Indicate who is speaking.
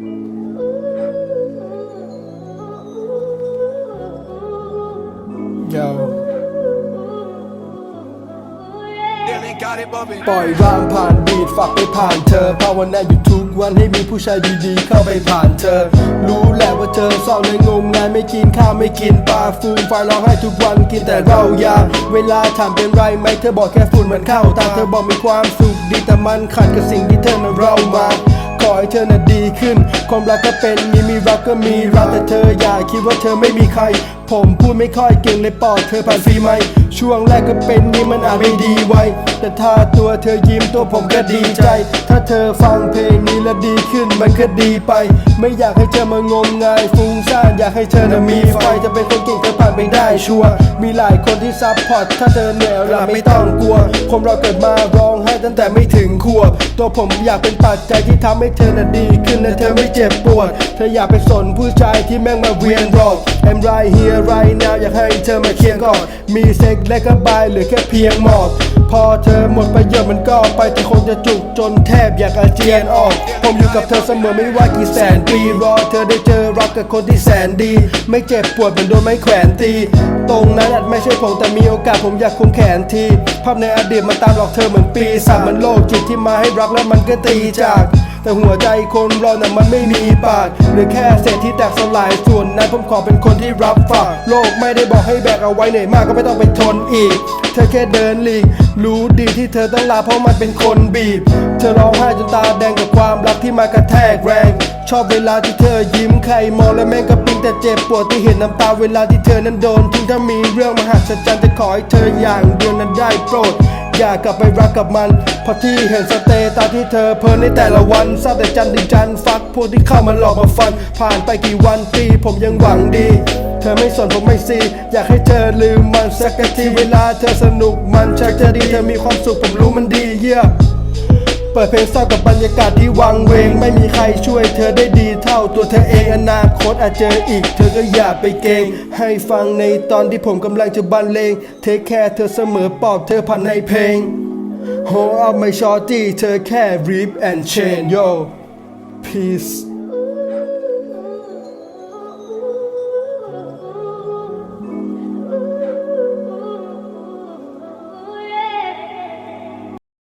Speaker 1: Yo. ปล่อยวางผ่านบีดฝากไปผ่านเธอภาวนาอยู่ทุกวันให้มีผู้ชายดีๆ เข้าไปผ่านเธอ รู้แหละว่าเธอเศร้าเลยงมงายไม่กินข้าวไม่กินปลาฟูมไฟร้องให้ทุกวันกินแต่เหล้ายา เวลาถามเป็นไรไหมเธอบอกแค่ฝุ่นมันเข้าตาเธอบอกมีความสุขดีแต่มันขัดกับสิ่งที่เธอนั้นเรามา ขอให้เธอน่ะดีขึ้น ความรักก็เป็นมีมีรักก็มีรักแต่เธออย่าคิดว่าเธอไม่มีใคร ผมพูดไม่ค่อยเก่งเลยปอดเธอผ่านฟรีไหม ช่วงแรกก็เป็นนี่มันอาจไม่ดีไว้ แต่ถ้าตัวเธอยิ้มตัวผมก็ดีใจ ถ้าเธอฟังเพลงนี้แล้วดีขึ้นมันก็ดีไป ไม่อยากให้เธอมางมงายฟุ้งซ่านอยากให้เธอน่ะมีไฟจะเป็นคนเก่งเธอผ่านไปได้ชัวร์มีหลายคนที่ซับพอร์ตถ้าเธอเหนื่อยละไม่ต้องกลัวคนเราเกิดมาร้อง ตั้งแต่ไม่ถึงขวบ ตัวผมอยากเป็นปัจจัยที่ทำให้เธอน่ะดีขึ้นและเธอไม่เจ็บปวด เธออยากไปสนผู้ชายที่แม่งมาเวียนรอบ I'm right here right now อยากให้เธอมาเคียงก่อน มีเซ็กและก็บายเหลือแค่เพียงหมอกพอเธอหมดประโยชน์มันก็ไปแต่คงจะจุกจนแทบอยากอาเจียนออก ผมอยู่กับเธอเสมอไม่ว่ากี่แสนปีรอเธอได้เจอรักกับคนที่แสนดี ไม่เจ็บปวดเหมือนโดนไม้แขวนตี ตรงนั้นอาจไม่ใช่ผมแต่มีโอกาสผมอยากคุมแขนทีภาพในอดีตมันตามหลอกเธอเหมือนปีศาจมันโลกจิตที่มาให้รักแล้วมันก็ตีจาก แต่หัวใจคนเราน่ะมันไม่มีปากหรือแค่เศษที่แตกสลายส่วนนั้นผมขอเป็นคนที่รับฝากโลกไม่ได้บอกให้แบกเอาไว้เหนื่อยมากก็ไม่ต้องไปทนอีก เธอแค่เดินหลีกรู้ดีที่เธอต้องลาเพราะมันเป็นคนบีบ เธอร้องไห้จนตาแดงกับความรักที่มากระแทกแรง ชอบเวลาที่เธอยิ้มใครมองแล้วแม่งก็ปิง แต่เจ็บปวดที่เห็นน้ำตาเวลาที่เธอนั้นโดนทิ้งถ้ามีเรื่องมหัศจรรย์จะขอให้เธออย่างเดียวนั้นได้โปรด อย่ากลับไปรักกับมันเพราะที่เห็นสเตตาที่เธอเพลินในแต่ละวันทราบแต่จันทร์ถึงจันฟักพวกที่เข้ามาหลอกมาฟัน ผ่านไปกี่วันปีผมยังหวังดีเธอไม่สนผมไม่ซี อยากให้เธอลืมมันสักทีเวลาเธอสนุกมันชักจะดีเธอมีความสุขผมรู้มันดีเยี่ย เปิดเพลงเศร้ากับบรรยากาศที่วังเวง ไม่มีใครช่วยเธอได้ดีเท่าตัวเธอเองอนาคตอาจเจออีก เธอก็อย่าไปเกรงให้ฟังในตอนที่ผมกำลังจะบรรเลงเทคแคร์เธอเสมอปลอบเธอผ่านในเพลง Hold up my shorty เธอแค่ rip and chain yo peace